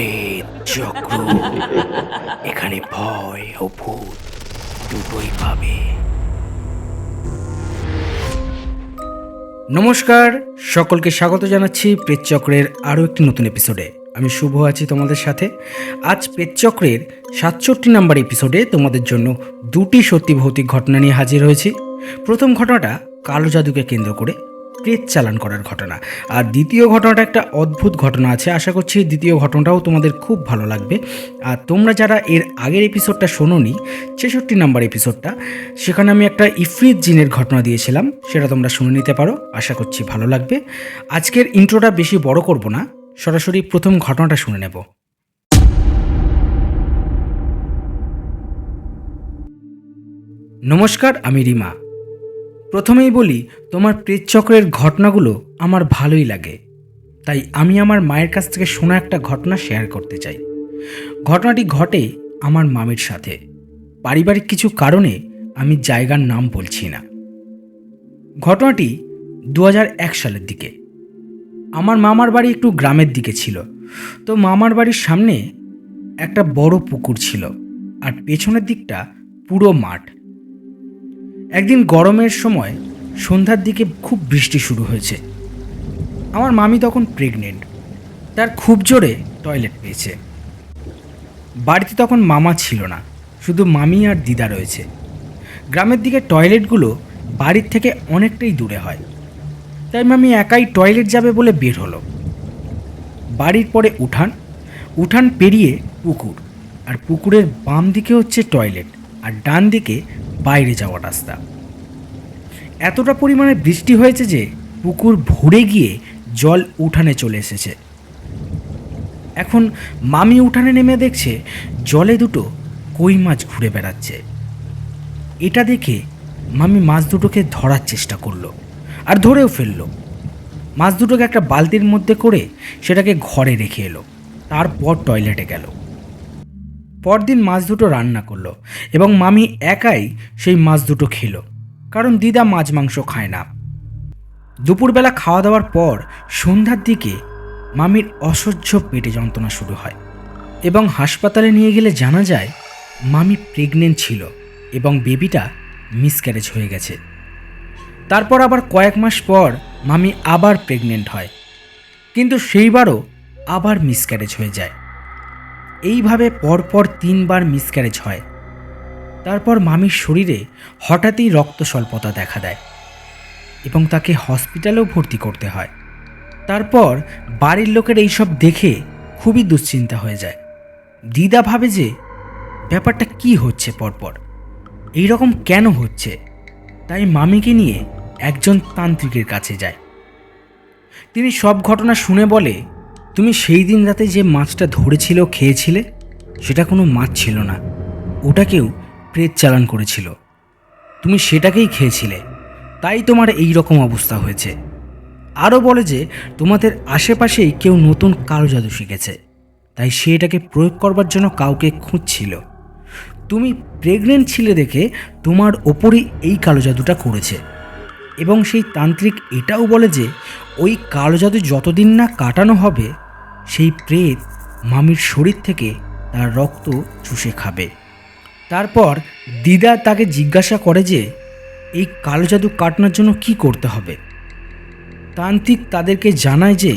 প্রেত চক্র এখানে ভয় ও ভূত দুটোই পাবে। নমস্কার, সকলকে স্বাগত জানাচ্ছি প্রেতচক্রের আরও একটি নতুন এপিসোডে আমি শুভ আছি তোমাদের সাথে। আজ প্রেতচক্রের সাতষট্টি নাম্বার এপিসোডে তোমাদের জন্য দুটি সত্যি ভৌতিক ঘটনা নিয়ে হাজির হয়েছি। প্রথম ঘটনাটা কালো জাদুকে কেন্দ্র করে। প্রেত চালান করার ঘটনা। আর দ্বিতীয় ঘটনাটা একটা অদ্ভুত ঘটনা আছে। আশা করছি দ্বিতীয় ঘটনাটাও তোমাদের খুব ভালো লাগবে। আর তোমরা যারা এর আগের এপিসোডটা শোনোনি, ছেষট্টি নাম্বার এপিসোডটা সেখানে আমি একটা ইফরিত জিনের ঘটনা দিয়েছিলাম, সেটা তোমরা শুনে নিতে পারো। আশা করছি ভালো লাগবে। আজকের ইন্ট্রোটা বেশি বড় করব না, সরাসরি প্রথম ঘটনাটা শুনে নেব। নমস্কার, আমি রিমা। প্রথমেই বলি, তোমার প্রেতচক্রের ঘটনাগুলো আমার ভালোই লাগে। তাই আমি আমার মায়ের কাছ থেকে শোনা একটা ঘটনা শেয়ার করতে চাই। ঘটনাটি ঘটে আমার মামির সাথে। পারিবারিক কিছু কারণে আমি জায়গার নাম বলছি না। ঘটনাটি দু সালের দিকে। আমার মামার বাড়ি একটু গ্রামের দিকে ছিল। তো মামার বাড়ির সামনে একটা বড় পুকুর ছিল। আর পেছনের দিকটা পুরো মাঠ। একদিন গরমের সময় সন্ধ্যার দিকে খুব বৃষ্টি শুরু হয়েছে। আমার মামি তখন প্রেগনেন্ট তার খুব জোরে টয়লেট পেয়েছে। বাড়িতে তখন মামা ছিল না, শুধু মামি আর দিদা রয়েছে। গ্রামের দিকে টয়লেটগুলো বাড়ির থেকে অনেকটাই দূরে হয়। তাই মামি একাই টয়লেট যাবে বলে বের হলো। বাড়ির পরে উঠান উঠান পেরিয়ে পুকুর, আর পুকুরের বাম দিকে হচ্ছে টয়লেট আর ডান দিকে বাইরে যাওয়ার রাস্তা। এতটা পরিমাণে বৃষ্টি হয়েছে যে পুকুর ভরে গিয়ে জল উঠানে চলে এসেছে। এখন মামি উঠানে নেমে দেখছে জলে দুটো কই মাছ ঘুরে বেড়াচ্ছে। এটা দেখে মামি মাছ দুটোকে ধরার চেষ্টা করল আর ধরেও ফেলল। মাছ দুটোকে একটা বালতির মধ্যে করে সেটাকে ঘরে রেখে এলো। তারপর টয়লেটে গেল। পরদিন মাছ দুটো রান্না করল এবং মামি একাই সেই মাছ দুটো খেলো, কারণ দিদা মাছ মাংস খায় না। দুপুরবেলা খাওয়া দাওয়ার পর সন্ধ্যার দিকে মামির অসহ্য পেটে যন্ত্রণা শুরু হয় এবং হাসপাতালে নিয়ে গেলে জানা যায় মামি প্রেগনেন্ট ছিল এবং বেবিটা মিসক্যারেজ হয়ে গেছে। তারপর আবার কয়েক মাস পর মামি আবার প্রেগনেন্ট হয়, কিন্তু সেইবারও আবার মিসক্যারেজ হয়ে যায়। এইভাবে পরপর তিনবার মিসক্যারেজ হয়। তারপর মামির শরীরে হঠাৎই রক্ত স্বল্পতা দেখা দেয় এবং তাকে হসপিটালেও ভর্তি করতে হয়। তারপর বাড়ির লোকের এইসব দেখে খুবই দুশ্চিন্তা হয়ে যায়। দিদা ভাবে যে, ব্যাপারটা কি হচ্ছে পরপর? এই রকম কেন হচ্ছে? তাই মামিকে নিয়ে একজন তান্ত্রিকের কাছে যায়। তিনি সব ঘটনা শুনে বলে তুমি সেই দিন রাতে যে মাছটা ধরেছিল, খেয়েছিলে, সেটা কোনো মাছ ছিল না। ওটা কেউ প্রেত চালান করেছিল। তুমি সেটাকেই খেয়েছিলে। তাই তোমার এই রকম অবস্থা হয়েছে। আরও বলে যে, তোমাদের আশেপাশেই কেউ নতুন কালো জাদু শিখেছে। তাই সে এটাকে প্রয়োগ করবার জন্য কাউকে খুঁজছিল। তুমি প্রেগনেন্ট ছিলে দেখে তোমার ওপরই এই কালো জাদুটা করেছে। এবং সেই তান্ত্রিক এটাও বলে যে, ওই কালো জাদু যতদিন না কাটানো হবে সেই প্রেত মামির শরীর থেকে তার রক্ত চুষে খাবে। তারপর দিদা তাকে জিজ্ঞাসা করে যে, এই কালো জাদু কাটানোর জন্য কি করতে হবে? তান্ত্রিক তাদেরকে জানায় যে,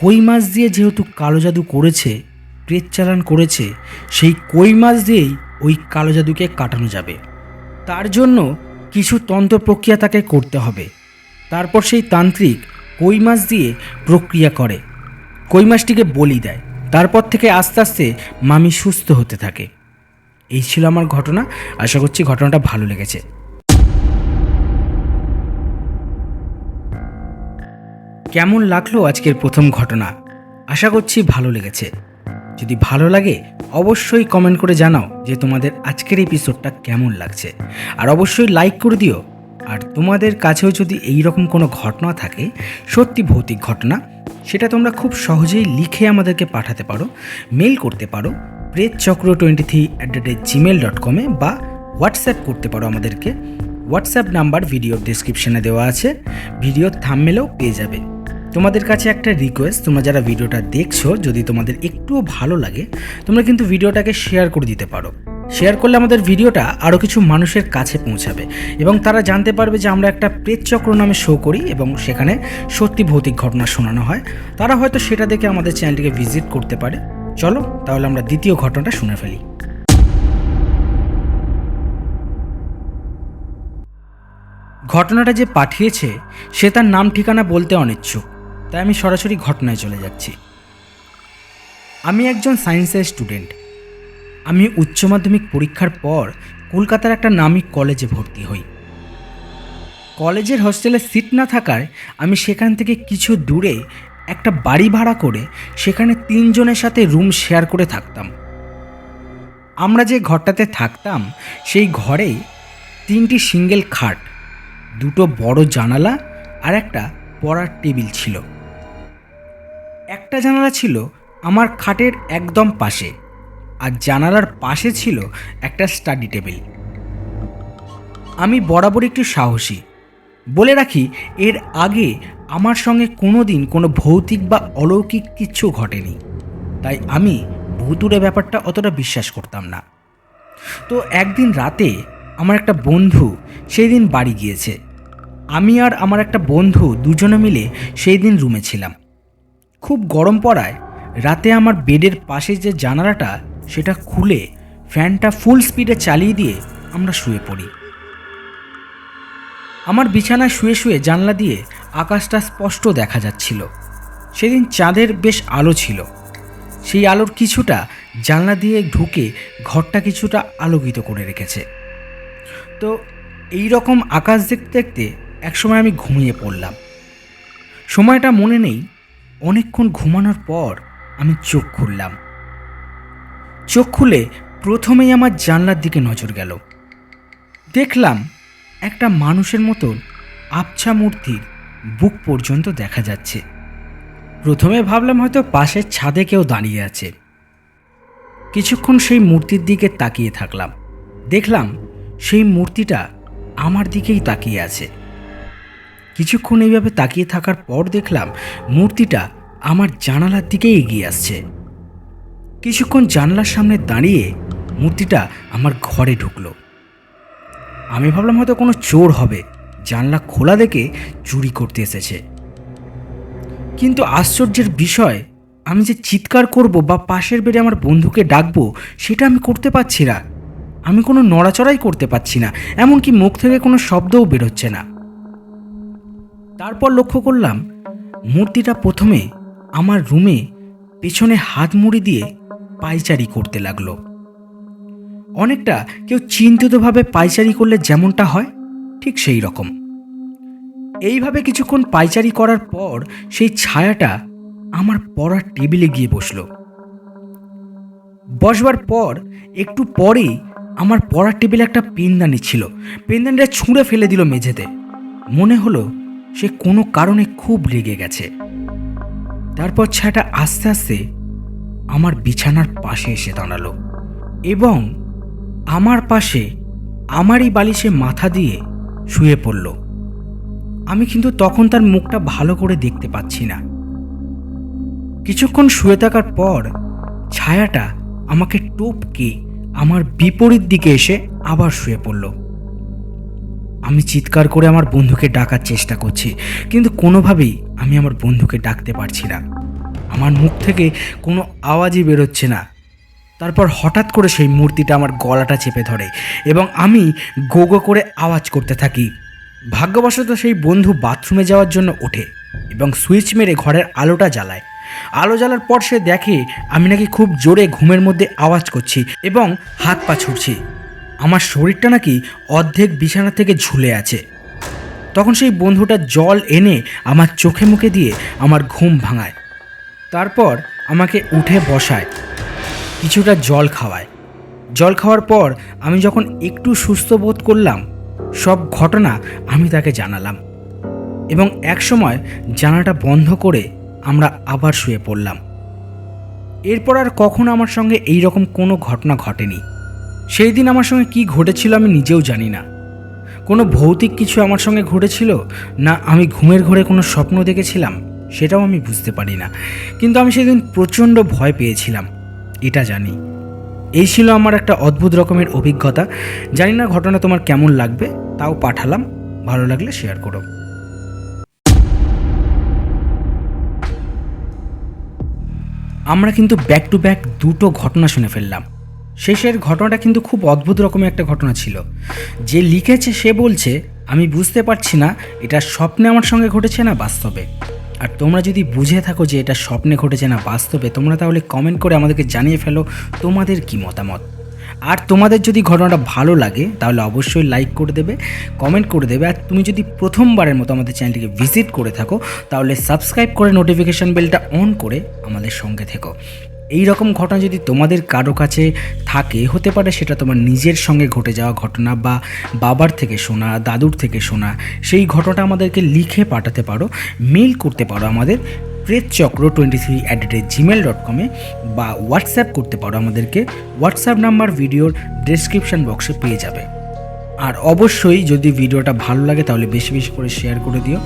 কই মাছ দিয়ে যেহেতু কালো জাদু করেছে, প্রেত চালান করেছে, সেই কই মাছ দিয়েই ওই কালো জাদুকে কাটানো যাবে। তার জন্য কিছু তন্ত্র প্রক্রিয়া তাকে করতে হবে। তারপর সেই তান্ত্রিক কই মাছ দিয়ে প্রক্রিয়া করে। কই মাছটিকে বলি দেয়। তারপর থেকে আস্তে আস্তে মামি সুস্থ হতে থাকে। এই ছিল আমার ঘটনা। আশা করছি ঘটনাটা ভালো লেগেছে। কেমন লাগল আজকের প্রথম ঘটনা? আশা করছি ভালো লেগেছে। যদি ভালো লাগে, অবশ্যই কমেন্ট করে জানাও যে তোমাদের আজকের এপিসোডটা কেমন লাগছে। আর অবশ্যই লাইক করে দিও। আর তোমাদের কাছেও যদি এই রকম কোনো ঘটনা থাকে, সত্যি ভৌতিক ঘটনা সেটা তোমরা খুব সহজেই লিখে আমাদেরকে পাঠাতে পারো, মেল করতে পারো Preto Chakra twenty three at the rate Gmail dot কমে বা হোয়াটসঅ্যাপ করতে পারো আমাদেরকে। হোয়াটসঅ্যাপ নাম্বার ভিডিওর ডিসক্রিপশনে দেওয়া আছে ভিডিওর থামমেলেও পেয়ে যাবে। তোমাদের কাছে একটা রিকোয়েস্ট তোমরা যারা ভিডিওটা দেখছ, যদি তোমাদের একটুও ভালো লাগে, তোমরা কিন্তু ভিডিওটাকে শেয়ার করে দিতে পারো। শেয়ার করলে আমাদের ভিডিওটা আরও কিছু মানুষের কাছে পৌঁছাবে। এবং তারা জানতে পারবে যে আমরা একটা প্রেতচক্র নামে শো করি এবং সেখানে সত্যি ভৌতিক ঘটনা শোনানো হয়। তারা হয়তো সেটা দেখে আমাদের চ্যানেলটিকে ভিজিট করতে পারে। চলো, তাহলে আমরা দ্বিতীয় ঘটনাটা শুনে ফেলি। ঘটনাটা যে পাঠিয়েছে, সে তার নাম ঠিকানা বলতে অনিচ্ছুক। তাই আমি সরাসরি ঘটনায় চলে যাচ্ছি। আমি একজন সায়েন্সের স্টুডেন্ট আমি উচ্চ মাধ্যমিক পরীক্ষার পর কলকাতার একটা নামি কলেজে ভর্তি হই। কলেজের হোস্টেলে সিট না থাকায় আমি সেখান থেকে কিছু দূরে একটা বাড়ি ভাড়া করে সেখানে তিনজনের সাথে রুম শেয়ার করে থাকতাম। আমরা যে ঘরটাতে থাকতাম, সেই ঘরে তিনটি সিঙ্গেল খাট, দুটো বড় জানালা আর একটা পড়ার টেবিল ছিল। একটা জানালা ছিল আমার খাটের একদম পাশে। আর জানালার পাশে ছিল একটা স্টাডি টেবিল আমি বরাবর একটু সাহসী। বলে রাখি, এর আগে আমার সঙ্গে কোনো দিন কোনো ভৌতিক বা অলৌকিক কিচ্ছু ঘটেনি। তাই আমি ভুতুরে ব্যাপারটা অতটা বিশ্বাস করতাম না। তো একদিন রাতে আমার একটা বন্ধু সেই দিন বাড়ি গিয়েছে। আমি আর আমার একটা বন্ধু দুজনে মিলে সেই দিন রুমে ছিলাম। খুব গরম পড়ায় রাতে আমার বেডের পাশে যে জানালাটা সেটা খুলে ফ্যানটা ফুল স্পিডে চালিয়ে দিয়ে আমরা শুয়ে পড়ি। আমার বিছানায় শুয়ে শুয়ে জানলা দিয়ে আকাশটা স্পষ্ট দেখা যাচ্ছিল। সেদিন চাঁদের বেশ আলো ছিল। সেই আলোর কিছুটা জানলা দিয়ে ঢুকে ঘরটা কিছুটা আলোকিত করে রেখেছে। তো এই রকম আকাশ দেখতে দেখতে একসময় আমি ঘুমিয়ে পড়লাম। সময়টা মনে নেই। অনেকক্ষণ ঘুমানোর পর আমি চোখ খুললাম। চোখ খুলে প্রথমেই আমার জানলার দিকে নজর গেল। দেখলাম একটা মানুষের মতন আবছা মূর্তির বুক পর্যন্ত দেখা যাচ্ছে। প্রথমে ভাবলাম হয়তো পাশের ছাদে কেউ দাঁড়িয়ে আছে। কিছুক্ষণ সেই মূর্তির দিকে তাকিয়ে থাকলাম। দেখলাম সেই মূর্তিটা আমার দিকেই তাকিয়ে আছে। কিছুক্ষণ এইভাবে তাকিয়ে থাকার পর দেখলাম মূর্তিটা আমার জানালার দিকেই এগিয়ে আসছে। কিছুক্ষণ জানলার সামনে দাঁড়িয়ে মূর্তিটা আমার ঘরে ঢুকলো। আমি ভাবলাম হয়তো কোনো চোর হবে। জানলা খোলা দেখে চুরি করতে এসেছে। কিন্তু আশ্চর্যের বিষয়, আমি যে চিৎকার করব বা পাশের বেডে আমার বন্ধুকে ডাকবো, সেটা আমি করতে পারছি না। আমি কোনো নড়াচড়াই করতে পারছি না, এমনকি মুখ থেকে কোনো শব্দও বেরোচ্ছে না। তারপর লক্ষ্য করলাম, মূর্তিটা প্রথমে আমার রুমে পেছনে হাত মুড়ি দিয়ে পাইচারি করতে লাগল। অনেকটা কেউ চিন্তিতভাবে পাইচারি করলে যেমনটা হয়, ঠিক সেই রকম। এইভাবে কিছুক্ষণ পাইচারি করার পর সেই ছায়াটা আমার পড়ার টেবিলে গিয়ে বসল। বসবার পর, একটু পরেই আমার পড়ার টেবিলে একটা পেনদানি ছিল। পেনদানিটা ছুঁড়ে ফেলে দিল মেঝেতে। মনে হলো সে কোনো কারণে খুব রেগে গেছে। তারপর ছায়াটা আস্তে আস্তে আমার বিছানার পাশে এসে দাঁড়াল এবং আমার পাশে আমারই বালিশে মাথা দিয়ে শুয়ে পড়ল। আমি কিন্তু তখন তার মুখটা ভালো করে দেখতে পাচ্ছি না। কিছুক্ষণ শুয়ে থাকার পর ছায়াটা আমাকে টপকে আমার বিপরীত দিকে এসে আবার শুয়ে পড়ল। আমি চিৎকার করে আমার বন্ধুকে ডাকার চেষ্টা করছি, কিন্তু কোনোভাবেই আমি আমার বন্ধুকে ডাকতে পারছি না। আমার মুখ থেকে কোনো আওয়াজই বেরোচ্ছে না। তারপর হঠাৎ করে সেই মূর্তিটা আমার গলাটা চেপে ধরে এবং আমি গোগো করে আওয়াজ করতে থাকি। ভাগ্যবশত সেই বন্ধু বাথরুমে যাওয়ার জন্য ওঠে এবং সুইচ মেরে ঘরের আলোটা জ্বালায়। আলো জ্বালার পর সে দেখে আমি নাকি খুব জোরে ঘুমের মধ্যে আওয়াজ করছি এবং হাত পা ছুটছি আমার শরীরটা নাকি অর্ধেক বিছানা থেকে ঝুলে আছে। তখন সেই বন্ধুটা জল এনে আমার চোখে মুখে দিয়ে আমার ঘুম ভাঙায়। তারপর আমাকে উঠে বসায়, কিছুটা জল খাওয়ায়। জল খাওয়ার পর আমি যখন একটু সুস্থ বোধ করলাম, সব ঘটনা আমি তাকে জানালাম এবং একসময় জানাটা বন্ধ করে আমরা আবার শুয়ে পড়লাম। এরপর আর কখনো আমার সঙ্গে এই রকম কোনো ঘটনা ঘটেনি। সেই দিন আমার সঙ্গে কি ঘটেছিল আমি নিজেও জানি না। কোনো ভৌতিক কিছু আমার সঙ্গে ঘটেছিল, না আমি ঘুমের ঘরে কোনো স্বপ্ন দেখেছিলাম? সেটাও আমি বুঝতে পারি না। কিন্তু আমি সেদিন প্রচণ্ড ভয় পেয়েছিলাম, এটা জানি। এই ছিল আমার একটা অদ্ভুত রকমের অভিজ্ঞতা। জানি না ঘটনা তোমার কেমন লাগবে, তাও পাঠালাম। ভালো লাগলে শেয়ার করো। আমরা কিন্তু ব্যাক টু ব্যাক দুটো ঘটনা শুনে ফেললাম। শেষের ঘটনাটা কিন্তু খুব অদ্ভুত রকমের একটা ঘটনা ছিল। যে লিখেছে সে বলছে, আমি বুঝতে পারছি না, এটা স্বপ্নে আমার সঙ্গে ঘটেছে না বাস্তবে। আর তোমরা যদি বুঝে থাকো যে এটা স্বপ্নে ঘটেছে না বাস্তবে, তোমরা তাহলে কমেন্ট করে আমাদেরকে জানিয়ে ফেলো তোমাদের কি মতামত। আর তোমাদের যদি ঘটনাটা ভালো লাগে, তাহলে অবশ্যই লাইক করে দেবে কমেন্ট করে দেবে। আর তুমি যদি প্রথমবারের মতো আমাদের চ্যানেলটিকে ভিজিট করে থাকো, তাহলে সাবস্ক্রাইব করে নোটিফিকেশান বেলটা অন করে আমাদের সঙ্গে থেকো। এই রকম ঘটনা যদি তোমাদের কারও কাছে থাকে, হতে পারে সেটা তোমার নিজের সঙ্গে ঘটে যাওয়া ঘটনা বা বাবার থেকে শোনা, দাদুর থেকে শোনা, সেই ঘটনাটা আমাদেরকে লিখে পাঠাতে পারো মেল করতে পারো আমাদের Pretochakra twenty three at the rate Gmail dot কমে বা হোয়াটসঅ্যাপ করতে পারো আমাদেরকে। হোয়াটসঅ্যাপ নাম্বার ভিডিওর ডেসক্রিপশন বক্সে পেয়ে যাবে। আর অবশ্যই যদি ভিডিওটা ভালো লাগে, তাহলে বেশি বেশি করে শেয়ার করে দিও।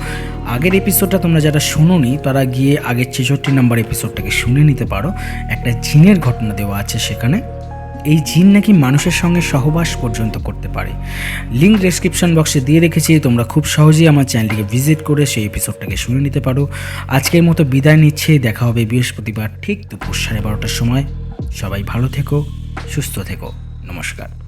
আগের এপিসোডটা তোমরা যারা শোনোনি, তারা গিয়ে আগের ছেষট্টি নাম্বার এপিসোডটাকে শুনে নিতে পারো। একটা জিনের ঘটনা দেওয়া আছে সেখানে। এই জিন নাকি মানুষের সঙ্গে সহবাস পর্যন্ত করতে পারে। লিঙ্ক ডেসক্রিপশন বক্সে দিয়ে রেখেছি, তোমরা খুব সহজেই আমার চ্যানেলটিকে ভিজিট করে সেই এপিসোডটাকে শুনে নিতে পারো। আজকের মতো বিদায় নিচ্ছে, দেখা হবে বৃহস্পতিবার ঠিক দুপুর সাড়ে বারোটার সময়। সবাই ভালো থেকো, সুস্থ থেকো। নমস্কার।